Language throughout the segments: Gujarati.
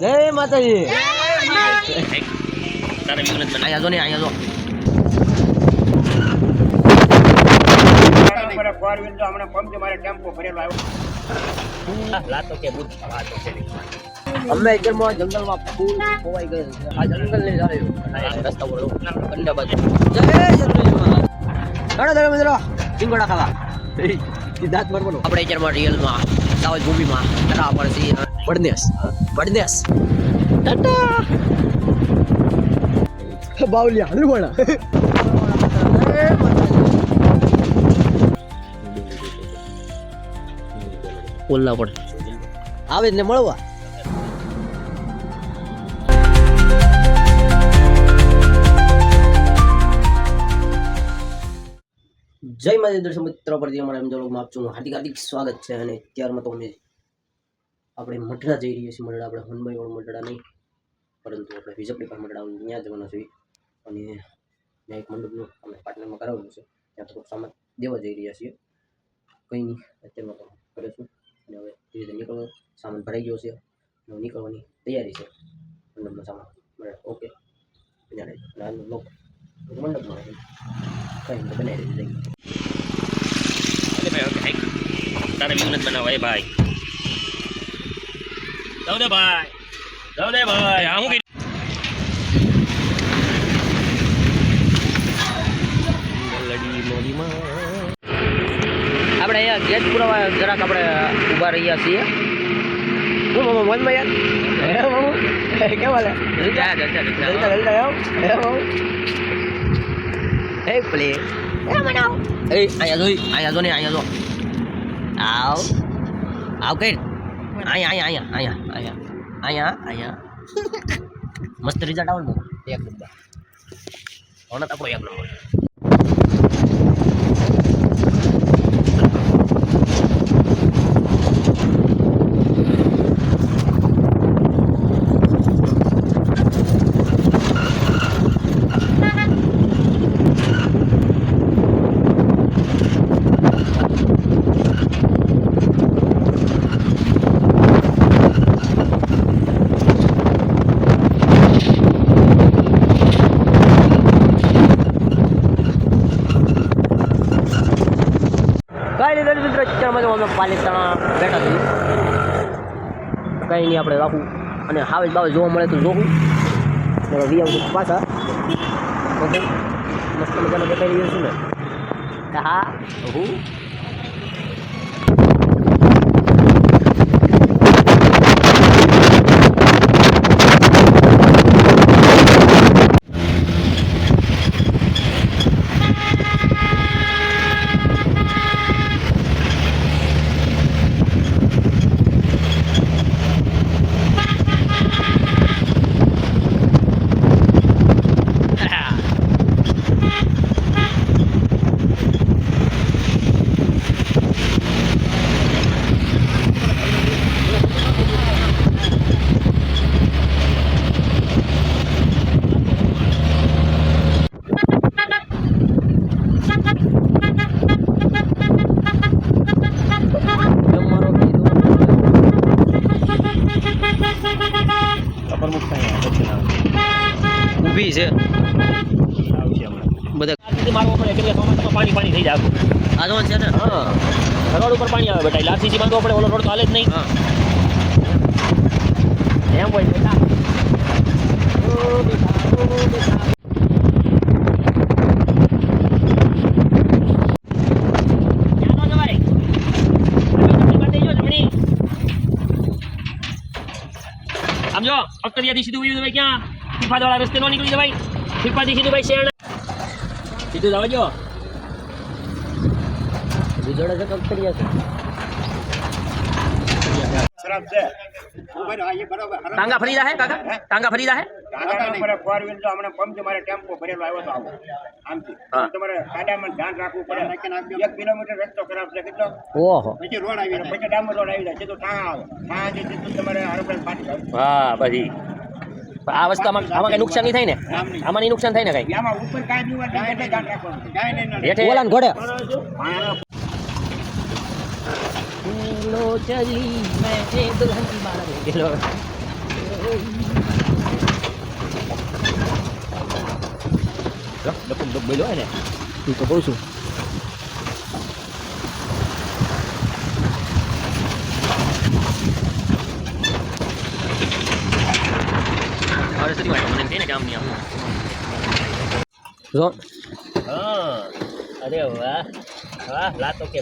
જય માતાજી. તારે વ્યૂ નથી અહીંયા જો ને અહીંયા જો. અમે જંગલમાં જંગલમાં ફૂલ ખોવાઈ ગયેલ આ જંગલ ને જાયો રસ્તા ઉપર કંડા બાજુ. જય દરે મિત્રો સિંગોડા ખાવા. સિદ્ધાર્થ મરવાનો આપણે અત્યારમાં રિયલમાં સાવજ ભૂમિમાં ટાટા પરથી બડનેસ બડનેસ ટાટા! બાવલિયા ભણા બોલના પણ. આવે ને મળવા? જય માતા દર્શક મિત્રો પરથી અમારા એમ જોગમાં આપશું હાર્દિક હાર્દિક સ્વાગત છે અને ત્યારમાં તો અમે આપણે મઢડા જઈ રહીએ છીએ, મઢડા આપણે હનભાઈ વાળું મઢડા નહીં, પરંતુ આપણે વિજપડી પર મઢડા ત્યાં જવાના છીએ. અને ત્યાં એક મંડપનું અમે પાર્ટનરમાં કરાવેલું છે, ત્યાં થોડુંક સામાન દેવા જઈ રહ્યા છીએ. કંઈ નહીં, અત્યારમાં તો કરે છું અને હવે ધીરે ધીરે નીકળવો સામાન ભરાઈ ગયો છે. નીકળવાની તૈયારી છે મંડપનો સામાન. ઓકે. લોક મંડપમાં કંઈ બનાવી દઈએ ભાઈ ઓકે હાઈક તારે વ્યૂ નથી બનાવવા એ ભાઈ જાવ દે ભાઈ જાવ દે ભાઈ આ હું આપણે અહીંયા ગેટ જરાક આપણે ઊભા રહ્યા છીએ. હું મામા મોનમાં યાર હે મામુ કેમ હાલે? જા જા જા જલ્દી જા જલ્દી આવો હે મામુ હે પ્લે હે મનાવ એ અહીંયા જોઈ અહીંયા જો ને અહીંયા જો આવ આવ કઈ અહીંયા અહીંયા અહીંયા અહીંયા અહીંયા અહીંયા મસ્ત રિઝલ્ટ આવે ને એક નંબર ઓનત આપણો એક નંબર કાંઈ નહીં દર્શક મિત્રો અત્યારમાં તો અમે પાલિતાણા બેઠા છીએ. કંઈ નહીં આપણે રાખવું અને હાવે બાવે જોવા મળે તો જોવું. ને વી આવું પાછા. ઓકે. મસ્ત મજાનો બતાવી રહ્યો છું ને. હા, હું તમારો ઊભી છે બધા મારવો પડે એટલે ચોમાસામાં પાણી પાણી થઈ જાય આજો છે ને હા રોડ ઉપર પાણી આવે બેટા લાસીજી બાંધવો આપણે ઓલો રોડ તો હાલે જ નહીં. એમ હોય બેટા. ક્યાં નો જવાય? જમણી બાજુ જજો, જમણી. આમ જો અખતરિયાથી સીધું વયું જવાય ક્યાં? ફીફાદવાળા રસ્તે નો નીકળી જવાય ફીફાથી સીધું ભાઈ શેરણા. સીધું જવા જો બીજોડા છે કંઈક છે. ખરાબ છે. ટાંગા ફરી જાહે કાકા? ટાંગા ફરી જાહે? ગાડાનો મારે four તો હમણાં પંપ મારે ટેમ્પો ભરેલો આવ્યો તો આવો. આમથી. તમારે ગાડામાં ધ્યાન રાખવું પડે. એક કિલોમીટર રસ્તો ખરાબ છે કેટલો? ઓહો. પછી રોડ આવી જાય. પછી ડામર રોડ આવી જાય. સીધું ઠાં આવે. સીધું તમારે હરભરા પાટી હા પછી આ વસ્તુ આમાં આમાં કઈ નુકસાન નહીં થાય ને? આમાં નહીં નુકસાન થાય ને કઈ? આમાં ઉપર કાંઈ એટલે નહીં, ઓલા ઘોડે. પાયાનો લો ચલી મેં દુલ્હન કી બારાત ડબમ ડબ બોલ્યો હોય ને હું તો કહું છું હવે સરી વાંચો મને કહે ને કામ નહીં આવું જો હા અરે વાહ વાહ લાતો કે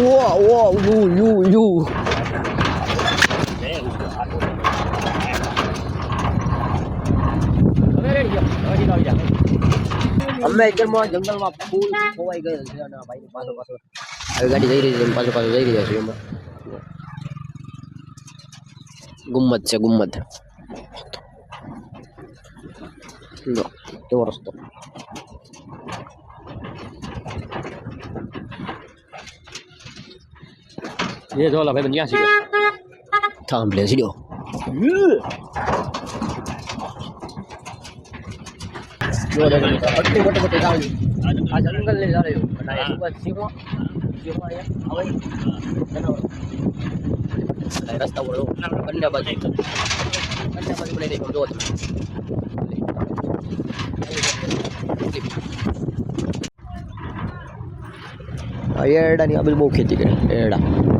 બુદ્ધ વાતો છે ઓ ઓ યુ યુ યુ એ ઉસકો હાથો હવે રેડી ગયો હવે સીધો આવી જા અમે અત્યારમાં જંગલમાં ફૂલ ખોવાઈ ગયેલ છે અને આ ભાઈ પાછો પાછો આવી ગાડી જઈ રહી છે અને પાછો પાછો જઈ રહ્યા છે એમાં ગુમ્મત છે ગુમ્મત લો કેવો રસ્તો એ જો લા ભાઈ સીડ્યો અટલી મોટી મોટી ડાળી જંગલ ને અને રસ્તા ઉપર બંને બાજુ બંને જો એરડાની આ બહુ ખેતી કરે એરડા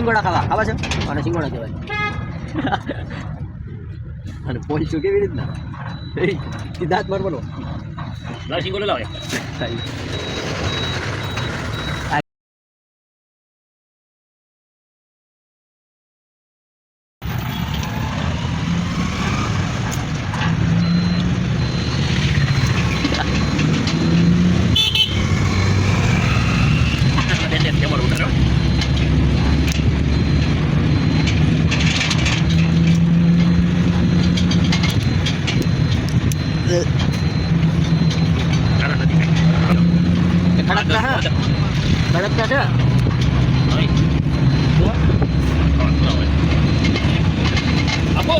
સિંગોડા ખાવા. ખાવા છે? અને સિંગોડા કહેવાય. અને પહોંચ્યું કેવી રીતના? દાંત મારવાનો સિંગોલો લાવ એક. બે બે કેમેરો ઉતારો ચાલો નથી કઈ ખડકતા હા ખડકતા છે આપો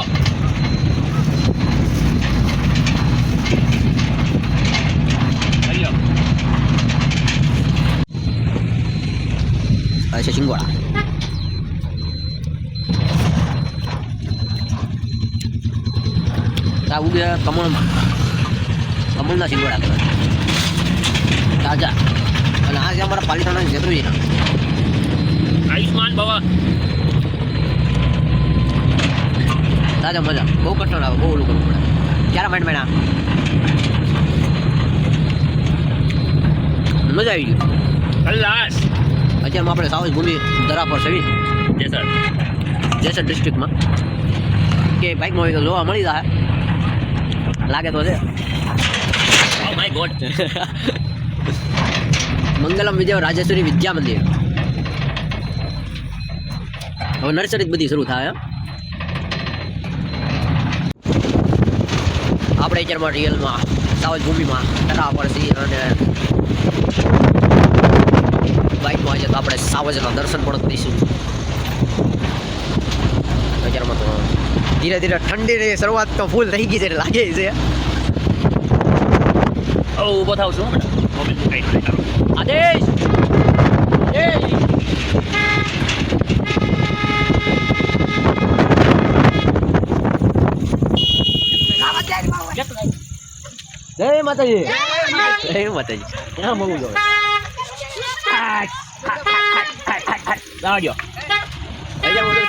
આ છે સિંગોડા આ ઉગે કમળમાં કમળના સિંગોડા કહેવાય તાજા અને આ છે અમારા પાલિતાણા જતરુજીના આયુષ્માન ભવ તાજા મજા. બહુ કઠણ આવે બહુ ઓલું કરવું પડે. ક્યારે માંડ મહિના મજા આવી ગઈ. કલ્લાસ અત્યારમાં આપણે સાવજ ભૂમિ દરા પર સવી જય સર જેસર ડિસ્ટ્રિક્ટમાં કે બાઇકમાં હોય તો જોવા મળી જાય. લાગે તો છે. My God Mangalam Vijay Rajeshwari Vidya Mandir. હવે નર્સરી જ બધી શરૂ થાય આપણે અત્યારમાં રિયલમાં સાવજ ભૂમિમાં તળાવ પર છીએ અને બાઇકમાં આજે તો આપણે સાવજના દર્શન પણ કરીશું. અત્યારમાં તો ધીરે ધીરે ઠંડીની શરૂઆત તો ફૂલ થઈ ગઈ છે લાગે છે. ઓ ઊભો થાવ છું આદેશ! જય માતાજી! જય માતાજી. ક્યાં મગું બોલો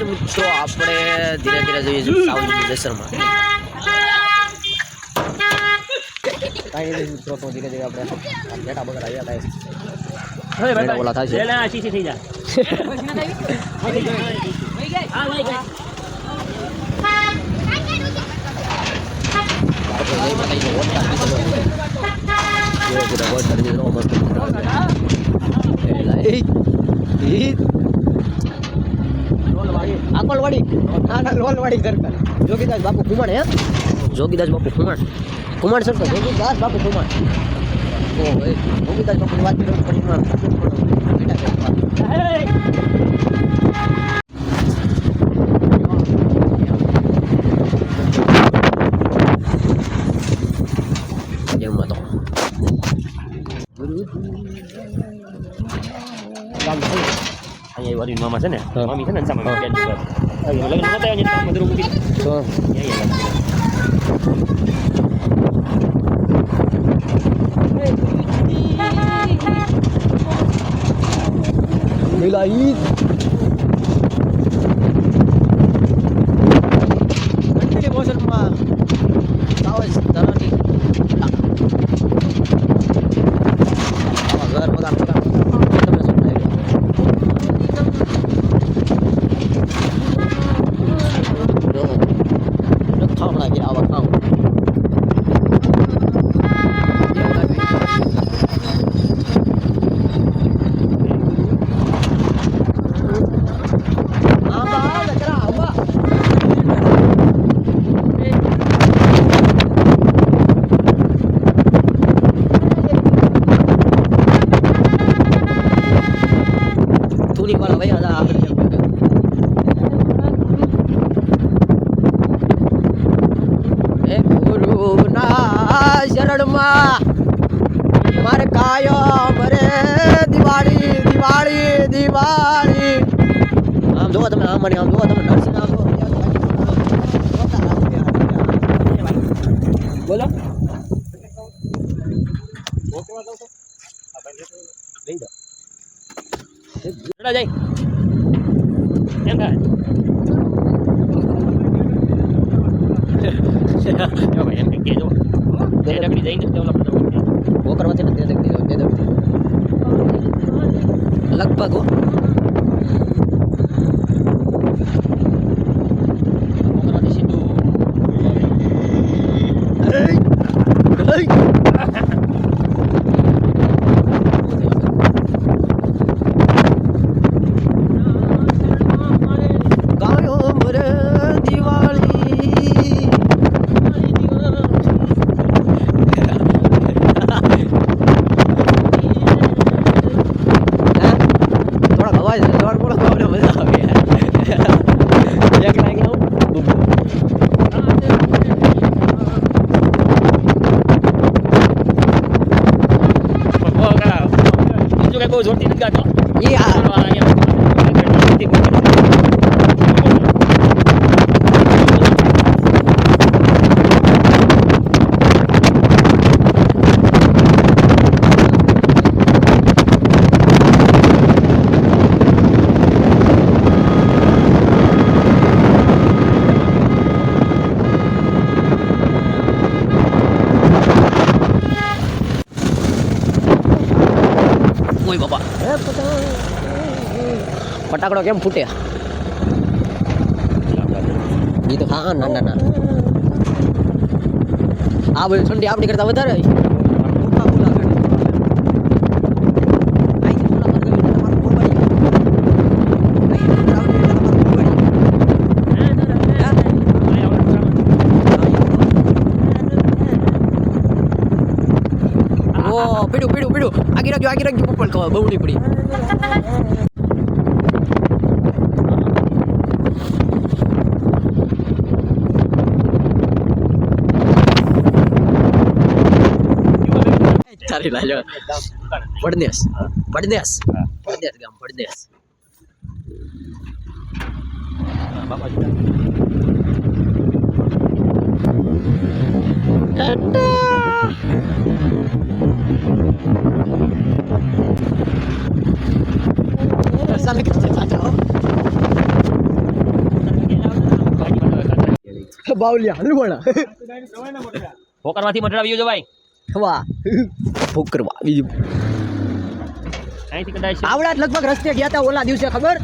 તો મિત્રો આપણે ધીરે ધીરે જોઈએ છીએ સાવજની દર્શનમાં કાંઈ મિત્રો તો ધીરે ધીરે આપણે બેટા બગડ આવ્યા ઓલા થાય છે. આંકલવાડી ના ના લોલવાડી સર્કલ જોગીદાસ બાપુ કુમાણ હે? જોગીદાસ બાપુ કુમાણ કુમાણ સર્કલ જોગીદાસ બાપુ કુમાણ ઓ જોગીદાસ બાપુની વાત કરી બેટા બેટા. જેમ હતો અહીંયા વારી મામા છે ને હા. મામી છે ને સામે બેન ઉપર લગ્ન નતા આવ્યા ને તો મધુર મૂકી તો પેલા ઈ કંટીની મોસમમાં આવે છે ધરાની આવા ઘર બધા બધા તમે શું થાય જો જો ખાવડા કે આવા ખાવ આંબા લકડા આંબા ધૂની વાળા ભાઈ હતા આગળ એ ગુરુના શરણમાં. મારે કાયમ રે દિવાળી દિવાળી દિવાળી. આમ જોવો તમે, આમ મને આમ જોવો તમે, નરસિંહ આમ બોલો. જાઓ જાય તે ડગડી જઈને ડેવલપ વોકરમાંથી નથી દે દે દે દે લગભગ હો વોકરમાંથી સીધું ગાયો મરે દિવાળી થોડા અવાજ જોર બોલો તો અમને મજા આવે એક લાગે આવું બીજું કઈ બહુ જોરથી નથી ગાતો ઈ આ ઓય બાપા ફટાકડો કેમ ફૂટે? એ તો હા ના ના ના. આ બધી ઠંડી આપણી કરતા વધારે પીડું પીડું પીડું આગી રાખજો આગી રાખજો પપ્પલ ખબર બહુ નહીં પડી. તારી લાજો પડદેશ પડદેશ પડદેશ ગામ પડદેશ સામે કે ચાચા બાવલિયા હલવણા હોકરમાંથી મટડા આવ્યો જો ભાઈ. વાહ. ફૂક બીજું. આવડા લગભગ રસ્તે ગયા હતા ઓલા દિવસે ખબર?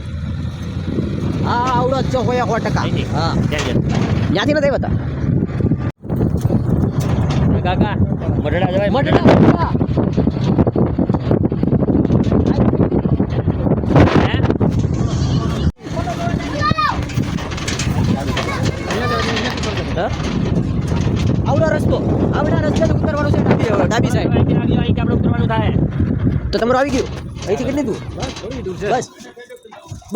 હા આવડો જ છો હોય સો ટકા. હા. ત્યાં ત્યાંથી નથી આવ્યા કાકા મઢડા જવાય મઢડા હે? હા? આવડો રસ્તો. આવડા રસ્તે જ ઉતરવાનું છે ડાબી ડાબી સાઈડ અહીંથી આવી અહીંથી આપણે ઉતરવાનું થાય તો તમારું આવી ગયું? અહીંથી કેટલી દૂર? બસ બસ.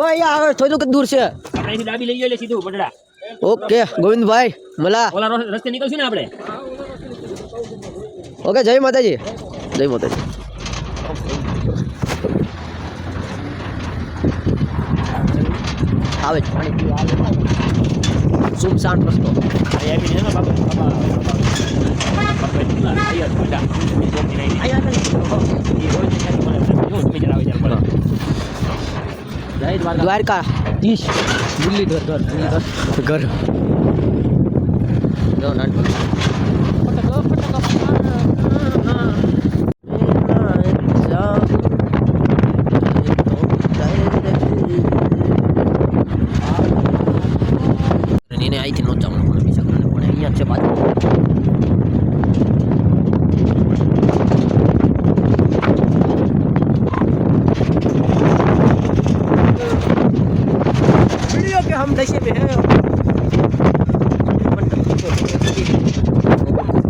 અહીંયા આવે થોડુંક જ દૂર છે. આપણે અહીંથી ડાબી લઈ જઈએ એટલે સીધું મઢડા ઓકે ગોવિંદભાઈ મલા. ઓલા રો- રસ્તે નીકળશું ને આપણે? ઓકે જય માતાજી. જય માતાજી. આવે છે પાણી પીવા આવે સુમસાન રસ્તો દ્વારકા. દ્વારકા ઈશ દિલ્હી ઘર. ઘર ઘર જો નાનકડું એને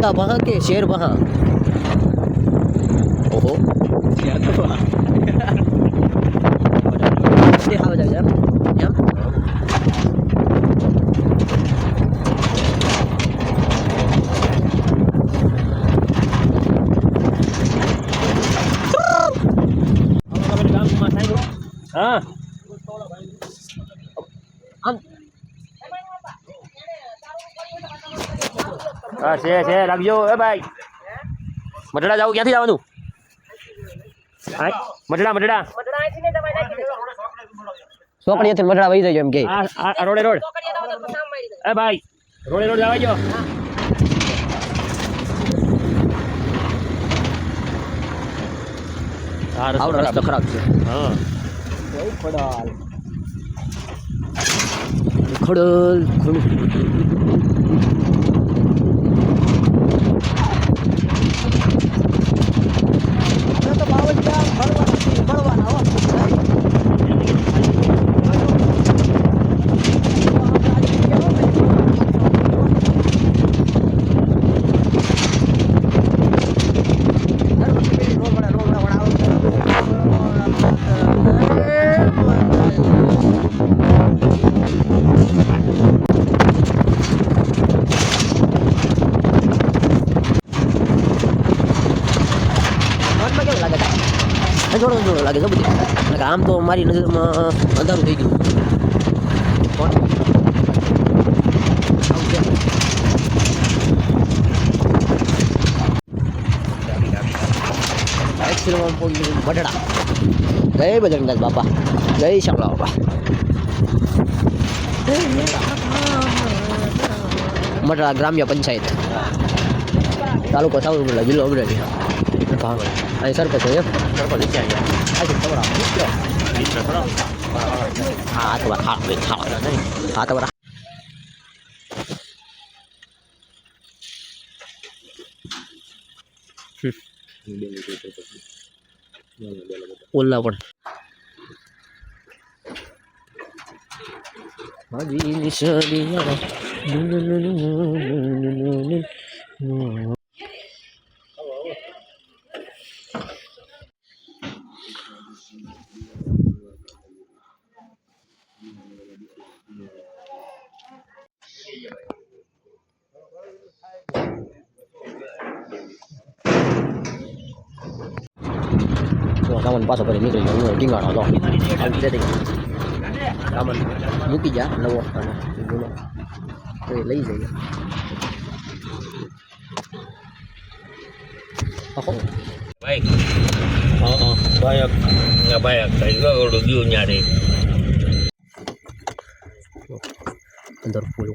कुत्ता वहाँ के शेर वहाँ ओहो છે છે રાખજો એ ભાઈ. મઢડા જાવ ક્યાંથી જવાનું મઢડા મઢડા. મઢડા છોકરીઓથી મઢડા વહી જાય એમ કે. આ રોડે રોડ. એ ભાઈ રોડે રોડ જવા જો આ આવડો રસ્તો ખરાબ છે. હા. ખડલ ખડલ જોડો જોડો લાગે છે, બધી. આમ તો મારી નજરમાં અંધારું થઈ ગયું. કોણ? છે. પહોંચી બાપા. જય શામળા બાપા. મટડા ગ્રામ્ય પંચાયત. તાલુકો સાવરકુંડલા, જિલ્લો અમરેલી અહીં સરપંચ હોય એમ સરપંચ છે અહીંયા આ છે તમારા મિત્ર ખરો હા તમારા હા ભાઈ હા નહીં હા તમારા ઓલા પણ નિશાનિયા તો સામાન પાછો કરી નીકળી ગયો. હું ટીંગાણો હતો. સામાન મૂકી જા નવો જૂનો. તો એ લઈ જઈએ. હા ભાઈ ભાઈ ગયું ત્યારે અંદર ફૂલ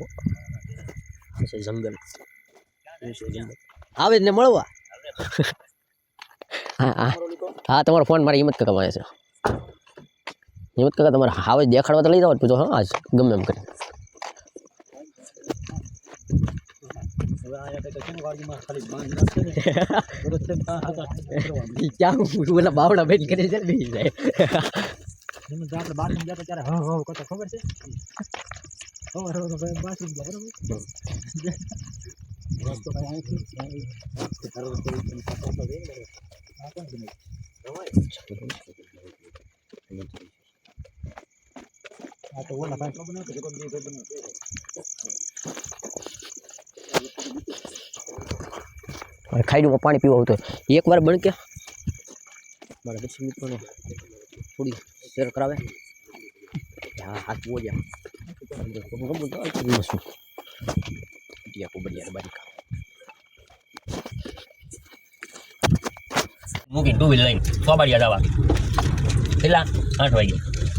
જંગલ. આવે ને મળવા. હા હા. હા તમારો ફોન મારે હિંમત કાકા પાસે છે. હિંમત કાકા તમારે હાવે દેખાડવા તો લઈ જાવ પૂછો હા આજ ગમે એમ કરી ક્યાં ઓલા બાવડા બેન કરી છે બેસી જાય. આપણે બાથરૂમ ગયા ત્યારે હા હા કરતો ખબર છે? ખબર હવે બાથરૂમ ગયા બરોબર? રસ્તો ભાઈ અહીંથી. આ તો ઓલા ભાઈ નથી ખબર નથી ખબર નથી અને ખાઈડુમાં પાણી પીવા આવતું. એકવાર બન કે. મારા દર્શક મિત્રોને થોડી શેર કરાવે. હા, હાથ બહુ જ મૂકીને ટુ વ્હીલર લઈને ફોબાડિયા જવા. કેટલા? આઠ વાગે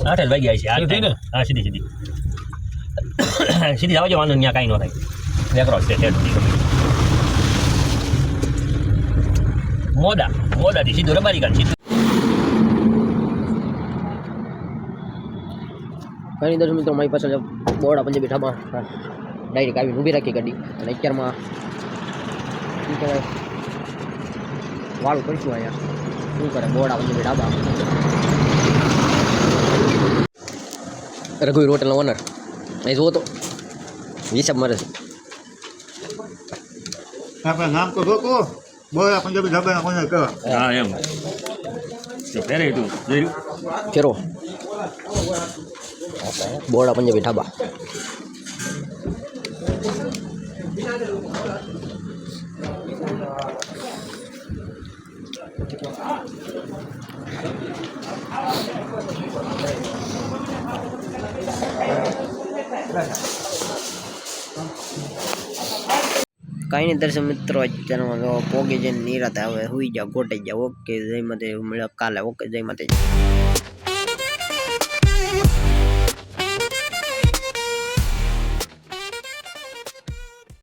આઠ જ વાગ્યા છે. આઠ ને? હા સીધી સીધી. સીધી જવા જવાનું ત્યાં કાંઈ ન થાય. વેકરો છે સુધી મોડા મોડાથી સીધું રબારી કાઢ સીધું. ઘણી દર્શક મિત્રો મારી પાસે બોડા પંજાબી ઢાબા ડાયરેક્ટ આવીને ઊભી રાખી ગાડી. અને અત્યારમાં શું કહેવાય વાળું કરીશું અહીંયા. શું કરે? બોર્ડ પંજાબી ઢાબા રઘુવીર હોટલનો ઓનર અહીં જુઓ તો. હિસાબ મારે છે. આપણે નામ તો જોકો બોલા પંજાબી ઢાબા કોને કહેવા હા એમ. તું જોયું ફેરો. બોર્ડ પંજાબી ઢાબા કાંઈ નહીં દર્શક મિત્રો અત્યારમાં પોગી જઈને નિરાતે હવે હુઈ જાઓ ગોટાઈ જાઓ, ઓકે, જય માતે મળ્યા કાલે, ઓકે, જય માતે